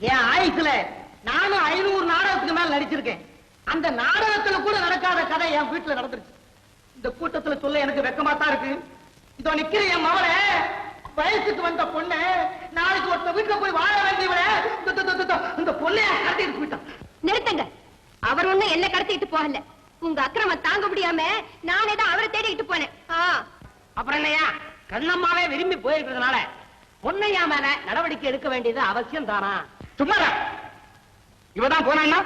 என் ஆயுசுல நானும் ஐநூறு நாடகத்துக்கு மேல நடிச்சிருக்கேன். அந்த நாடகத்துல கூட நடக்காத கதை என் வீட்டுல நடந்துருச்சு. இந்த கூட்டத்துல சொல்ல எனக்கு வெக்கமா தான் இருக்கு. இதோ நிக்கிற என் மவளை வயசுக்கு வந்த பொண்ணு நாளைக்கு ஒருத்த வீட்டுல போய் வாழ வேண்டியவள இந்த- பொண்ணைய கடத்திட்டு போயிட்டான். நிறுத்துங்க. அவர் ஒண்ணும் என்ன கடத்திட்டு போகல. உங்க அக்கிரமம் தாங்க முடியாம நானே தான் அவரை தேடிக்கிட்டு போனேன். ஆ, அப்புறம் என்னையா கண்ணம்மாவே விரும்பி போயிருக்கிறதுனால பொன்னையா மேல நடவடிக்கை எடுக்க வேண்டியது அவசியம் தானா சும்மா இவதான் போனான்னா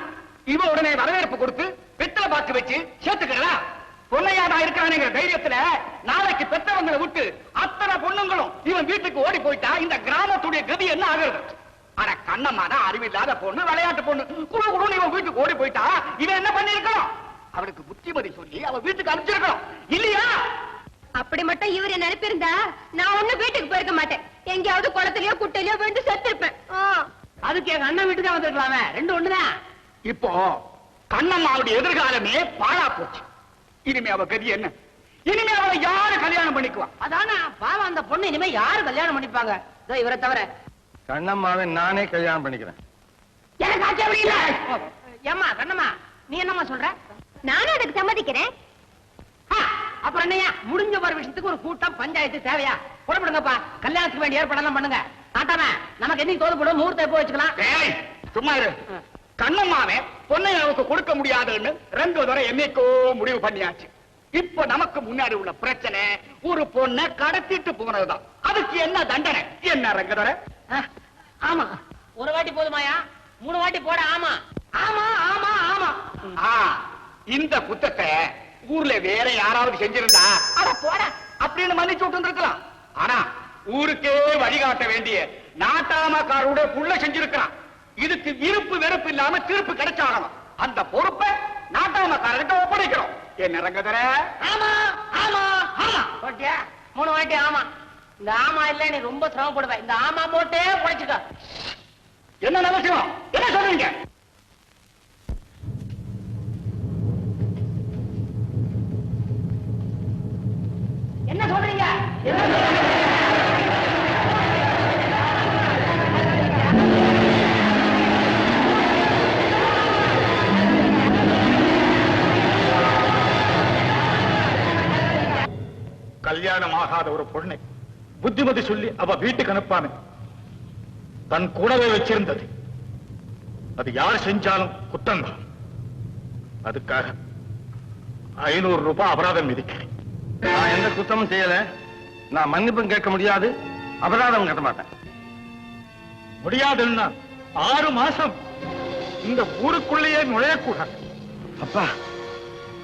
இவ உடனே வரவேற்பு கொடுத்து வெத்தலை பாக்கு வச்சு சேர்த்துக்கிறா பொன்னையாடா இருக்கிறானுங்கிற தைரியத்துல நாளைக்கு பெத்தவங்களை விட்டு அத்தனை பொண்ணுங்களும் இவன் வீட்டுக்கு ஓடி போயிட்டா இந்த கிராமத்துடைய கதி என்ன ஆகுறது? அட கண்ணம்மா தான் அறிவில்லாத பொண்ணு விளையாட்டு பொண்ணு. குழு குழுன்னு இவன் வீட்டுக்கு ஓடி போயிட்டா இவன் என்ன பண்ணிருக்கணும் அவனுக்கு புத்திமதி சொல்லி அவ வீட்டுக்கு அனுப்பிச்சிருக்கணும் இல்லையா? அப்படி மட்டும் இவரை நினைப்பிருந்தா நான் ஒண்ணும் வீட்டுக்கு போயிருக்க மாட்டேன். எங்கேயாவது குளத்திலயோ குட்டையிலயோ விழுந்து செத்துருப்பேன். ஆ. அதுக்கு எங்க அண்ணன் வீட்டுக்கு வந்திருக்கலாமே. ரெண்டு ஒண்ணுதான். இப்போ கண்ணம்மாவுடைய எதிர்காலமே பாழா போச்சு. இனிமே அவ கதி என்ன? இனிமே அவளை யாரு கல்யாணம் பண்ணிக்குவா? அதானா பாவம் அந்த பொண்ணு இனிமே யாரு கல்யாணம் பண்ணிப்பாங்க? இதோ இவரை தவிர. கண்ணம்மாவை நானே கல்யாணம் பண்ணிக்கிறேன். எனக்கு அப்படி இல்ல. ஏம்மா கண்ணம்மா நீ என்னம்மா சொல்ற? நானும் அதுக்கு சம்மதிக்கிறேன். ஆ, அப்புறம் என்னையா? முடிஞ்ச ஒரு விஷயத்துக்கு ஒரு கூட்டம் பஞ்சாயத்து தேவையா? புறப்படுங்கப்பா. கல்யாணத்துக்கு வேண்டிய ஏற்பாடெல்லாம் பண்ணுங்க. ஆட்டாம நமக்கு என்னைக்கு தோது போடும் முகூர்த்தம் எப்போ வச்சுக்கலாம்? சும்மா இரு. கண்ணம்மாவை பொன்னையாவுக்கு கொடுக்க முடியாதுன்னு ரெண்டு தடவை என்னைக்கோ முடிவு பண்ணியாச்சு. இப்போ நமக்கு முன்னாடி உள்ள பிரச்சனை ஒரு பொண்ணை கடத்திட்டு போனதுதான். அதுக்கு என்ன தண்டனை? என்ன ரங்கதர? ஆமா. ஒரு வாட்டி போதுமாயா? மூணு வாட்டி போட ஆமா. ஆமா ஆமா ஆமா. ஆ, இந்த குத்தத்தை ஊர்ல வேற யாராவது செஞ்சிருந்தா அட போட அப்படின்னு மன்னிச்சு விட்டு ஆனா ஊருக்கே வழிகாட்ட வேண்டிய நாட்டாமக்காரோட புள்ள செஞ்சிருக்கிறான். இதுக்கு விருப்பு வெறுப்பு இல்லாம தீர்ப்பு கிடைச்சாகணும். அந்த பொறுப்பை நாட்டாமக்காரர்கிட்ட ஒப்படைக்கிறோம். என்ன ரங்கதர ஆமா ஆமா ஆமா. போட்டியா? மூணு வாட்டி ஆமா. இந்த ஆமா இல்ல நீ ரொம்ப சிரமப்படுவ. இந்த ஆமா போட்டே உழைச்சுக்க என்ன அவசியம் என்ன சொல்றீங்க? என்ன சொல்றீங்க? கல்யாணம் ஆகாத ஒரு பொண்ணை புத்திமதி சொல்லி அவ வீட்டுக்கு அனுப்பாம தன் கூடவே வச்சிருந்தது. அது யார் செஞ்சாலும் குற்றம்தான். அதுக்காக ஐநூறு ரூபாய் அபராதம் விதிக்கிறேன். நான் எந்த குத்தமும் செய்யல. நான் மன்னிப்பும் கேட்க முடியாது. அபராதம் கட்ட மாட்டேன். முடியாதுன்னா ஆறு மாசம் இந்த ஊருக்குள்ளேயே நுழையக்கூடாது. அப்பா.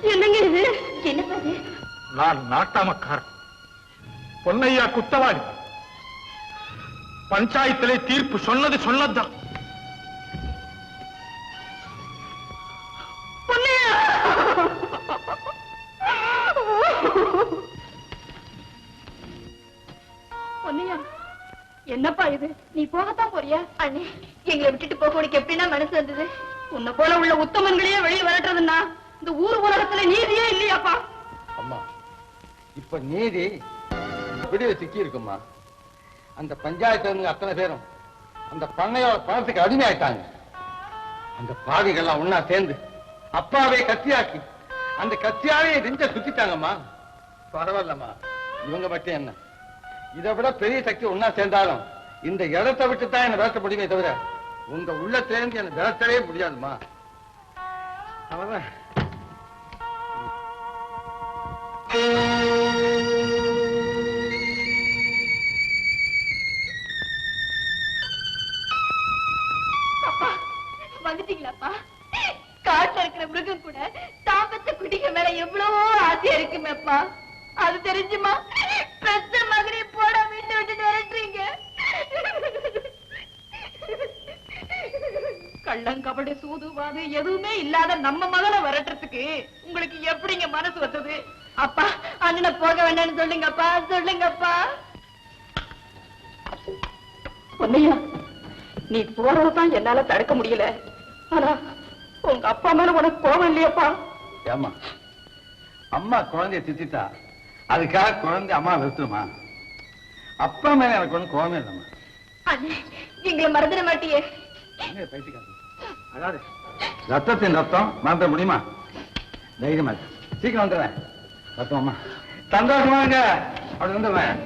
என்னங்க இது? என்னப்பா நான் நாட்டாமக்காரன். பொன்னையா குத்தவாளி. பஞ்சாயத்திலே தீர்ப்பு சொன்னது சொன்னதுதான். போகத்தான் அண்ணே எங்களை விட்டுட்டு போக உனக்கு எப்படின்னா மனசு வந்தது? உன்னை போல உள்ள உத்தமன்களையே வெளியே விரட்டுறதுன்னா இந்த ஊர் உலகத்துல நீதியே இல்லையாப்பா? அம்மா இப்ப நீதி விடுதலை சிக்கி இருக்குமா அந்த பஞ்சாயத்து இருந்து அத்தனை பேரும் அந்த பண்ணையோட பணத்துக்கு அடிமையாயிட்டாங்க. அந்த பாவிகள்லாம் ஒண்ணா சேர்ந்து அப்பாவே கத்தியாக்கி அந்த கத்தியாவே நெஞ்ச சுத்திட்டாங்கம்மா. பரவாயில்லம்மா. இவங்க மட்டும் என்ன? இதை விட பெரிய சக்தி ஒண்ணா சேர்ந்தாலும் இந்த இடத்தை விட்டு தான் என்ன விரட்ட முடியுமே தவிர உங்க உள்ளத்திலேருந்து என்ன விரட்டவே முடியாதுமா அவதான் வந்துட்டீங்களாப்பா? காட்டுல இருக்கிற மிருகம் கூட தாபத்தை குடிக்க மேல எவ்வளவோ ஆசையா இருக்குமேப்பா. அது தெரிஞ்சுமா பெத்த மகனை போட வீட்டை விட்டு விரட்டுறீங்க கள்ளங்கபடி சூதுவாது எதுவுமே இல்லாத நம்ம மகனை விரட்டுறதுக்கு உங்களுக்கு எப்படிங்க மனசு வந்தது? அப்பா அண்ணனை போக வேண்டாம்னு சொல்லுங்கப்பா சொல்லுங்கப்பா. பொன்னையா நீ போறதான் என்னால தடுக்க முடியல. ஆனா உங்க அப்பா மேல உனக்கு கோபம் இல்லையப்பா. ஏமா அம்மா குழந்தைய திட்டா அதுக்காக குழந்தை அம்மா வெறுத்துருமா? அப்பா மேல எனக்கு ஒண்ணு கோவமே இல்லம்மா. அண்ணே மறந்துட மாட்டியே. பைத்தியக்காரன்? அதாவது ரத்தத்தின் ரத்தம் மறந்துட முடியுமா? தைரியமா சீக்கிரம் வந்துடுறேன். ரத்தம்மா சந்தோஷமாங்க அப்படி வந்துடுறேன்.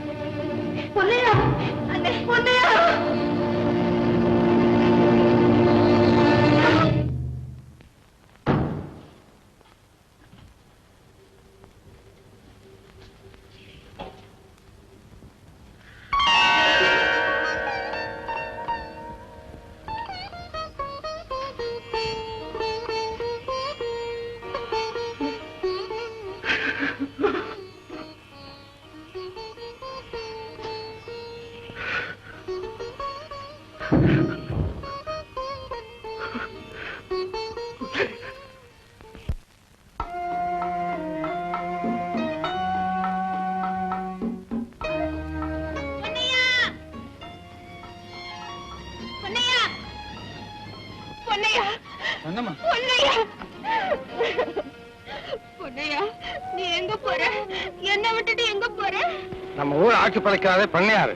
படைக்காத பண்ணையாரு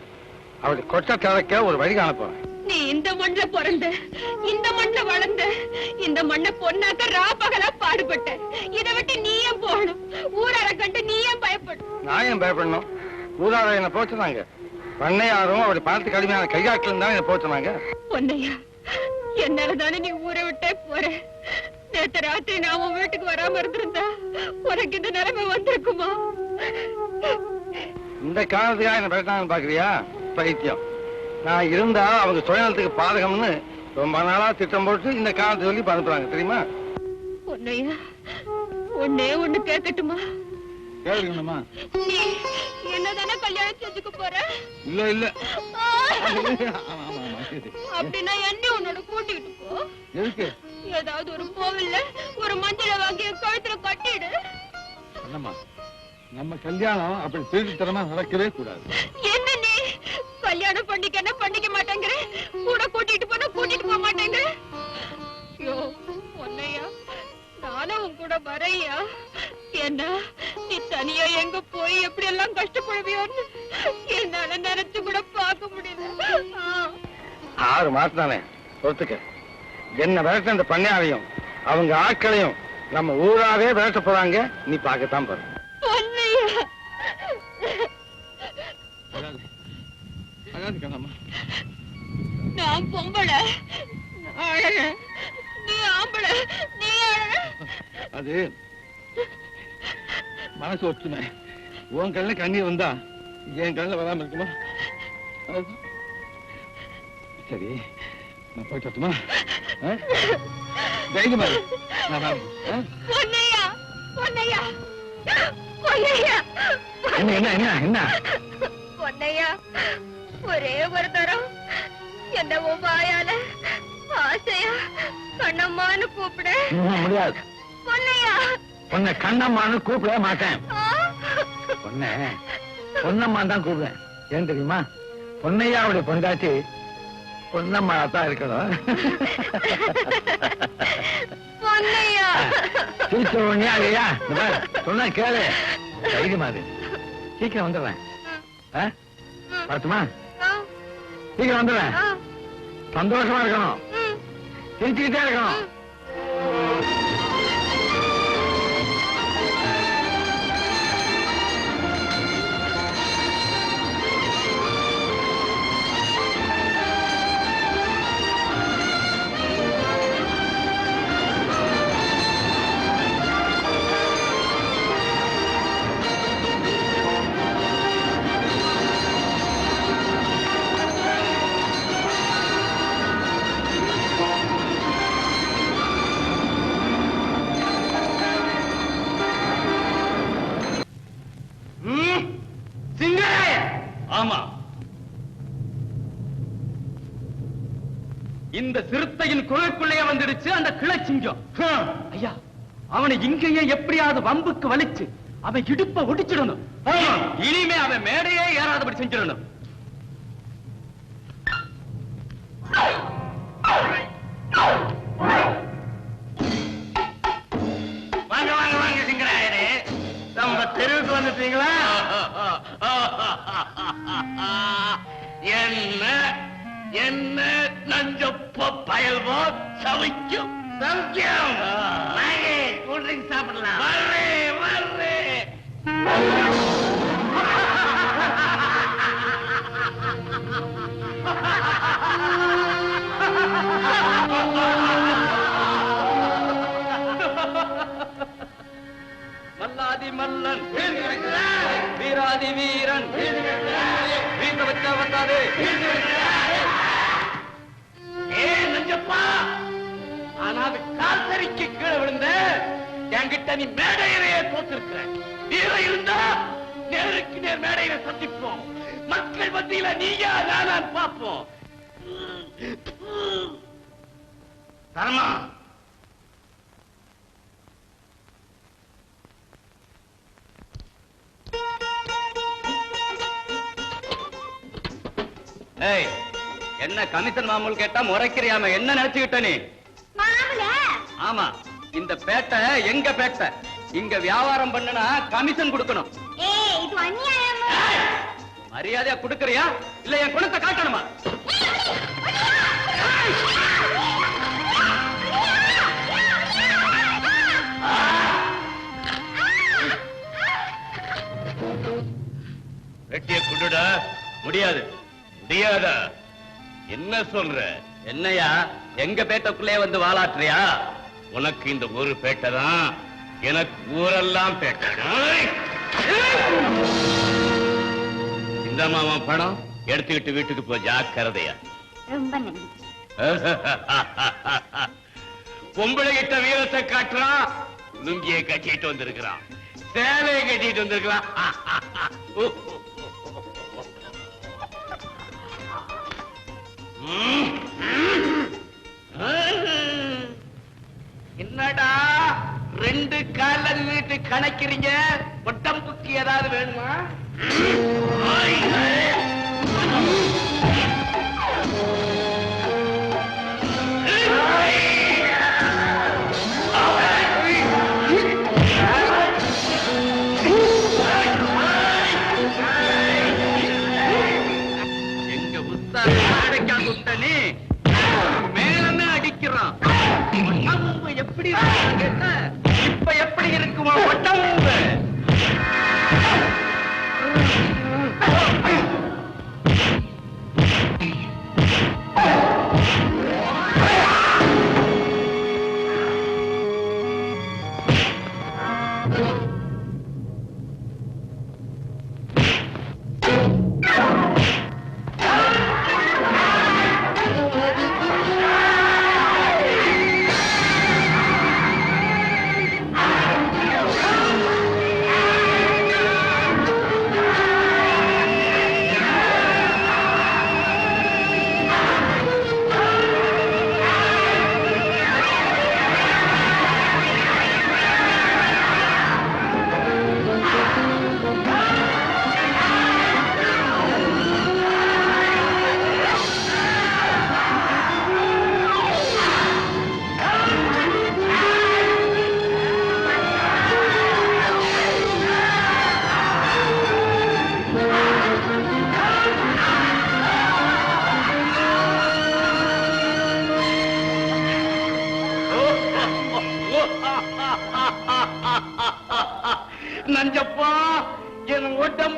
அவருடைய கொச்ச திறக்க ஒரு வழி காண போறேன் நீ இந்த மண்ணுல பிறந்த இந்த மண்ணுல வளர்ந்த இந்த மண்ணை பொண்ணாக்க ரா பகலா பாடுபட்ட. இதை விட்டு நீ ஏன் போகணும்? ஊரார கண்டு நீ ஏன் பயப்படும் நான் ஏன் பயப்படணும்? ஊராக என்ன போச்சுனாங்க பண்ணையாரும் அவருடைய பணத்துக்கு அடிமையான கையாட்களும் தான் என்ன போச்சுனாங்க பொன்னையா என்னாலதானே நீ ஊரை விட்டே போற? நேத்து ராத்திரி நான் உன் வீட்டுக்கு வராம இருந்திருந்தா உனக்கு இந்த நிலைமை வந்திருக்குமா? இந்த காரணத்துக்காக என்ன பேசினாங்கன்னு பாக்குறியா பைத்தியம். நான் இருந்தா அவங்க சுயநலத்துக்கு பாதகம்னு ரொம்ப நாளா திட்டம் போட்டு இந்த காரணத்தை சொல்லி அனுப்புறாங்க தெரியுமா? பொன்னையா ஒன்னே ஒண்ணு கேட்கட்டுமா கேளுங்கம்மா என்னதானே கல்யாணம் செஞ்சுக்க போற? இல்ல இல்ல. அப்படின்னா என்ன உன்னோட கூட்டிட்டு போ. எதுக்கு? ஏதாவது ஒரு கோவில்ல ஒரு மஞ்சளை வாங்கி கழுத்துல கட்டிடு. என்னம்மா? நம்ம கல்யாணம் அப்படி திருட்டுத்தனமா நடக்கவே கூடாது. என்ன நீ? கல்யாணம் பண்ணிக்க என்ன பண்ணிக்க மாட்டேங்கிற? கூட கூட்டிட்டு போனா கூட்டிட்டு போக மாட்டேங்கிற? ஐயோ நானும் உன் கூட வரையா என்ன நீ தனியா எங்க போய் எப்படி எல்லாம் கஷ்டப்படுவியோன்னு என்னால நினைச்சு கூட பார்க்க முடியல. ஆறு மாசம் தானே? பொறுத்துக்க என்ன விரட்ட அந்த பண்ணையாரையும் அவங்க ஆட்களையும் நம்ம ஊராவே விரட்ட போறாங்க. நீ பார்க்கத்தான் பாரு பொன்னையா நான் பொம்பளை நான் அழறேன். நீ ஆம்பளை நீ அழற. அது மனசு ஒற்றுமை உன் கண்ணில் கண்ணீர் வந்தா என் கண்ணில் வராம இருக்குமா சரி நான் போயிட்டு வரட்டுமா? தைரியமா. நான் வரேன். பொன்னையா பொன்னையா என்ன என்ன என்ன என்ன? பொன்னையா ஒரே ஒரு தரம். என்ன வாயால ஆசையா கண்ணம்மான்னு கூப்பிடு. முடியாது. பொன்னையா. உன்னை கண்ணம்மான்னு கூப்பிடவே மாட்டேன்? பொண்ண பொன்னம்மா தான் கூப்பிடுவேன். ஏன் தெரியுமா? பொன்னையாவுடைய பொண்டாட்டி பொன்னம்மா தான் இருக்கணும். பொன்னையா? சிரிச்ச உடனே அதையா சொன்னா கேளு. தைரியமா இரு. சீக்கிரம் வந்துடுறேன். ஆ, சீக்கிரம் வந்துடுறேன். சந்தோஷமா இருக்கணும். சிரிச்சுக்கிட்டே இருக்கணும். இந்த சிறுத்தையின் குகைக்குள்ளேயே வந்துடுச்சு அந்த கிளச்சிங்கம். ஐயா அவனை இங்கேயே எப்படியாவது வம்புக்கு வலிச்சு அவன் இடுப்ப ஒடிச்சிடணும். இனிமே அவன் மேடையே ஏறாதபடி செஞ்சிடணும். வாங்க வாங்க வாங்க சிங்கராயரே. நம்ம தெருவுக்கு வந்துட்டீங்களா? என்ன என்ன பயல்வோ சவிக்கும். சவிக்கும். கூல் ட்ரிங்க் சாப்பிடலாம். வர்றே வர்றே. மல்லாதி மல்லன். வீராதி வீரன். வீட்ட வச்சா வந்தாரு என்கிட்ட நீ மேடையிலேயே இருந்தா நேருக்கு நேர் மேடையில சந்திப்போம். மக்கள் மத்தியில நீயா நானான் பார்ப்போம். தரமா ஏய் என்ன கமிஷன் மாமூல் கேட்டா முறைக்கிறியாம என்ன நினைச்சுக்கிட்ட நீ? மாமல? ஆமா. இந்த பேட்டை எங்க பேட்டை இங்க வியாபாரம் பண்ணுனா கமிஷன் கொடுக்கணும். ஏய் இது அநியாயம்? மரியாதையா கொடுக்கறியா? இல்ல என் குணத்தை காட்டணுமா? வெட்டிய குடுடா முடியாது. முடியாதா? என்ன சொல்ற? என்னையா? எங்க பேட்டைக்குள்ளே வந்து வாலாட்டுறியா உனக்கு இந்த ஒரு பேட்டை தான் எனக்கு ஊரெல்லாம் பேட்டை இந்த மாமா பணம். எடுத்துக்கிட்டு வீட்டுக்கு போ ஜாக்கிரதையா. ரொம்ப நன்றி. பொம்பளை கிட்ட வீரத்தை காட்டுறான் லுங்கியை கட்டிட்டு வந்திருக்கிறான். சேலையை கட்டிட்டு வந்திருக்கிறான். என்னடா ரெண்டு கால நின்றுட்டு கணக்கிறீங்க? குக்கி ஏதாவது வேணுமா?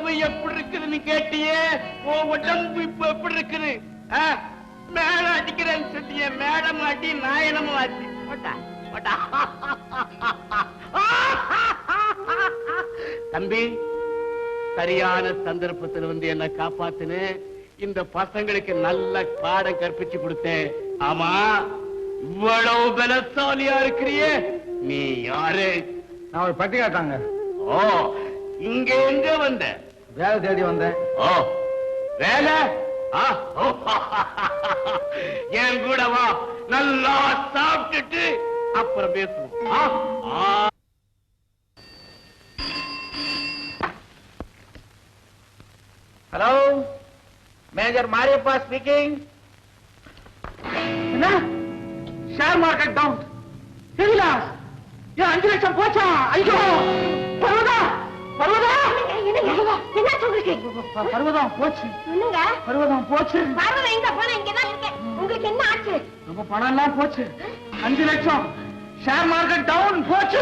உடம்பு எப்படி இருக்குதுன்னு கேட்டியே? உன் உடம்பு இப்ப எப்படி இருக்குது? மேல அடிக்கிறேன்னு சொன்னிய மேடம் அடி நாயனமும் போட்டா. தம்பி சரியான சந்தர்ப்பத்தில் வந்து என்ன காப்பாத்துன இந்த பசங்களுக்கு நல்ல பாடம் கற்பிச்சு கொடுத்தேன். ஆமா இவ்வளவு பலசாலியா இருக்கிறியே நீ யாரு? நான் ஒரு பட்டி காட்டாங்க ஓ இங்க எங்க வந்த? வேலை தேடி வந்தேன். ஓ வேலை? என் கூட வா. நல்லா சாப்பிட்டுட்டு அப்புறம் பேசுவோம். ஹலோ மேஜர் மாரியப்பா ஸ்பீக்கிங் என்ன? ஷேர் மார்க்கெட் டவுன் சரிங்களா ஏன் அஞ்சு லட்சம் போச்சா? ஐயோ. பர்வதா பர்வதா பருவதம் போச்சு. என்னங்க? பருவதம் போச்சு. பரவாயில்ல எங்க போன இங்கதான் இருக்கேன். உங்களுக்கு என்ன ஆச்சு? நம்ம பணம் எல்லாம் போச்சு. அஞ்சு லட்சம். ஷேர் மார்க்கெட் டவுன் போச்சு.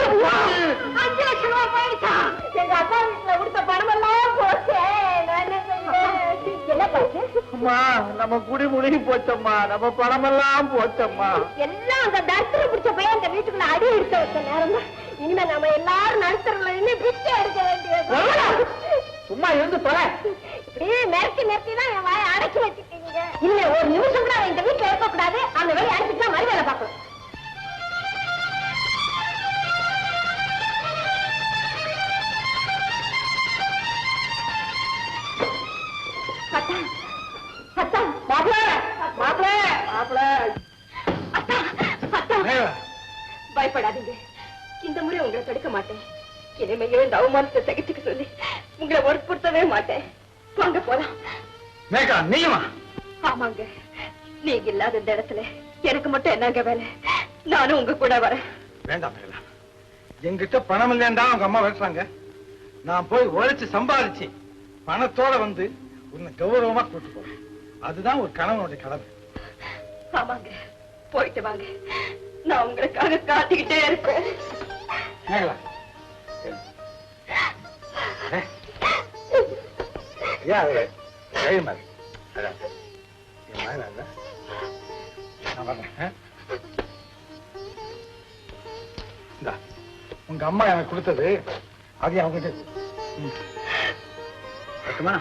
அஞ்சு லட்சம் ரூபாய் போயிடுச்சா? எங்க அப்பா வீட்டுல கொடுத்த பணம் எல்லாம் போச்சு? அம்மா நம்ம குடி முழுகி போச்சம்மா. நம்ம பணம் எல்லாம் போச்சம்மா. எல்லாம் அந்த தரித்திரம் பிடிச்ச பையன் அந்த வீட்டுக்குள்ள அடி எடுத்து வச்ச நேரம் தான் இனிமே நம்ம எல்லாரும் நடுத்தரவுல நின்று பிச்சை எடுக்க வேண்டியது. சும்மா இருந்து தொலை. இப்படியே மிரட்டி மிரட்டி தான் என் வாயை அடைச்சு வச்சுட்டீங்க. இல்ல ஒரு நிமிஷம் கூட அவன் இந்த வீட்டுல இருக்க கூடாது அந்த வேலையை அடைச்சிட்டு தான் மறு வேலை பார்க்கணும். அத்தா, அத்தா, மாப்பிள, மாப்பிள, மாப்பிள. அத்தா, அத்தா. பயப்படாதீங்க. இந்த முறை உங்களை தடுக்க மாட்டேன். இனிமையோ இந்த அவமானத்தை சகிச்சுக்க சொல்லி உங்களை வற்புறுத்தவே மாட்டேன். வாங்க போலாம். மேகா நீயுமா? ஆமாங்க. நீங்க இல்லாத இந்த இடத்துல எனக்கு மட்டும் என்னங்க வேலை? நானும் உங்க கூட வரேன். வேண்டாம் மேகலா என்கிட்ட பணம் இல்லைன்னு அவங்க அம்மா பேசுறாங்க நான் போய் உழைச்சு சம்பாதிச்சு பணத்தோட வந்து உன்னை கௌரவமா கூட்டு போறேன். அதுதான் ஒரு கணவனுடைய கடமை. ஆமாங்க. போயிட்டு வாங்க. நான் உங்களுக்காக காத்துக்கிட்டே இருப்பேன் மேகலா ஆ? உங்க அம்மா எனக்கு கொடுத்தது அது அவங்க வரட்டுமா